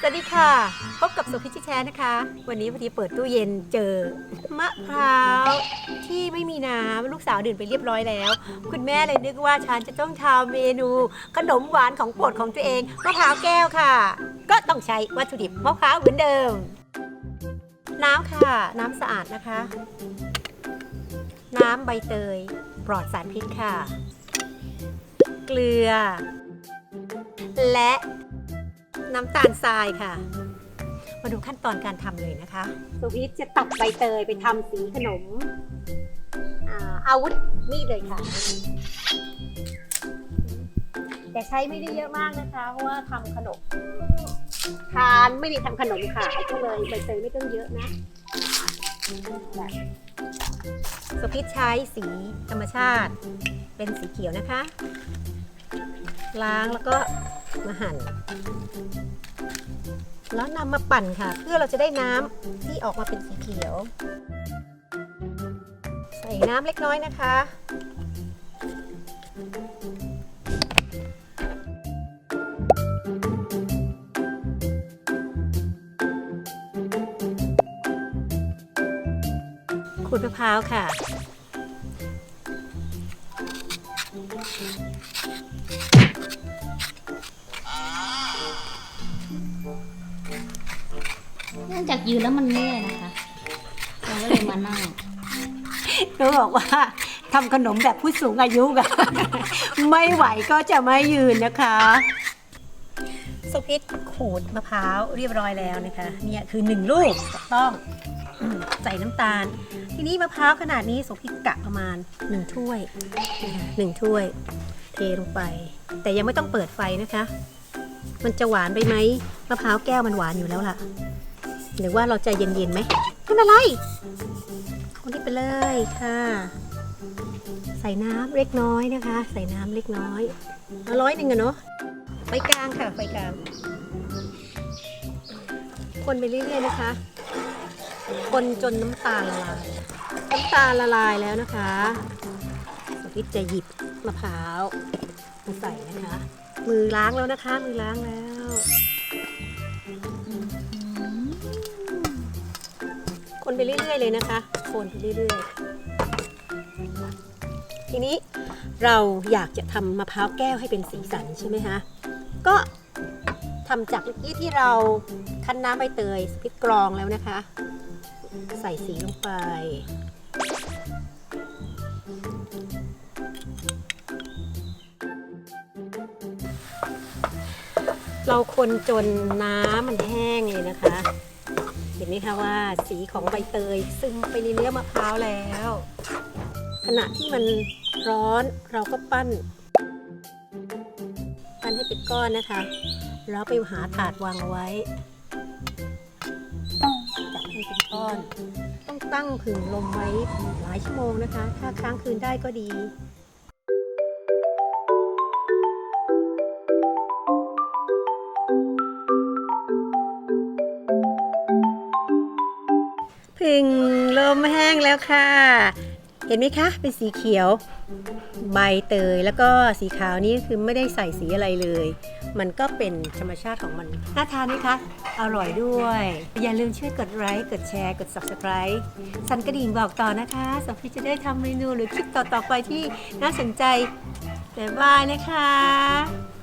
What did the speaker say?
สวัสดีค่ะ พบกับสุพิชิแชนะคะ วันนี้พอดีเปิดตู้เย็นเจอมะพร้าวที่ไม่มีน้ำลูกสาวดื่มไปเรียบร้อยแล้ว คุณแม่เลยนึกว่าฉันจะต้องทำเมนู ขนมหวานของโปรดของตัวเองมะพร้าวแก้วค่ะ ก็ต้องใช้วัตถุดิบมะพร้าวเหมือนเดิม น้ำค่ะ น้ำสะอาดนะคะ น้ำใบเตย ปลอดสารพิษค่ะ เกลือ และน้ำตาลทรายค่ะ มาดูขั้นตอนการทำเลยนะคะสุพิษจะตัดใบเตยไปทำสีขนมอาวุธมีดเลยค่ะ แต่ใช้ไม่ได้เยอะมากนะคะ เพราะว่าทำขนม ทานไม่ได้ทำขนมขายก็เลยใบเตยไม่ต้องเยอะนะ สุพิษใช้สีธรรมชาติ เป็นสีเขียวนะคะ ล้างแล้วก็มาหั่น แล้วนำมาปั่นค่ะ เพื่อเราจะได้น้ำที่ออกมาเป็นสีเขียว ใส่น้ำเล็กน้อยนะคะ ขูดมะพร้าวค่ะ เนื่องจากยืนแล้วมันเมื่อยนะคะ เราก็เลยมานั่งหนูบอกว่าทำขนมแบบผู้สูงอายุกัน ไม่ไหวก็จะไม่ยืนนะคะสุพิษขูดมะพร้าวเรียบร้อยแล้วนะคะ เนี่ยคือหนึ่งลูกถูกต้องอืม ใส่น้ำตาล ทีนี้มะพร้าวขนาดนี้สุพิกะประมาณหนึ่งถ้วยนะคะหนึ่งถ้วย เทลงไป แต่ยังไม่ต้องเปิดไฟนะคะ มันจะหวานไปไหมมะพร้าวแก้วมันหวานอยู่แล้วล่ะหรือว่าเราใจเย็นๆไหมไม่เป็นไรคนที่ไปเลยค่ะ ใส่น้ำเล็กน้อยนะคะ ใส่น้ำเล็กน้อยเอาร้อยหนึ่งอะเนาะไฟกลางค่ะไฟกลาง คนไปเรื่อยๆนะคะ คนจนน้ำตาลละลายน้ำตาลละลายแล้วนะคะสวิตจะหยิบมะพร้าวมาใส่นะคะ มือล้างแล้วนะคะ มือล้างแล้วคนไปเรื่อยๆเลยนะคะคนไปเรื่อยๆทีนี้เราอยากจะทำมะพร้าวแก้วให้เป็นสีสันใช่ไหมคะก็ทำจากเมื่อกี้ที่เราคั้นน้ำใบเตยพริกกรองแล้วนะคะ ใส่สีลงไป เราคนจนน้ำมันแห้งเลยนะคะ เห็นไหมคะว่าสีของใบเตยซึมไปในเนื้อมะพร้าวแล้ว ขณะที่มันร้อนเราก็ปั้น ปั้นให้เป็นก้อนนะคะ แล้วไปหาถาดวางเอาไว้ เป็นก้อน ต้องตั้งผึ่งลมไว้หลายชั่วโมงนะคะ ถ้าค้างคืนได้ก็ดีผึ่งลมแห้งแล้วค่ะ เห็นไหมคะ เป็นสีเขียว ใบเตยแล้วก็สีขาวนี้คือไม่ได้ใส่สีอะไรเลย มันก็เป็นธรรมชาติของมันน่าทานไหมคะ อร่อยด้วย อย่าลืมช่วยกดไลค์กดแชร์ กด subscribe สั่นกระดิ่งบอกต่อนะคะสำหรับจะได้ทำเมนูหรือคลิปต่อๆไปที่น่าสนใจบ๊ายบายนะคะ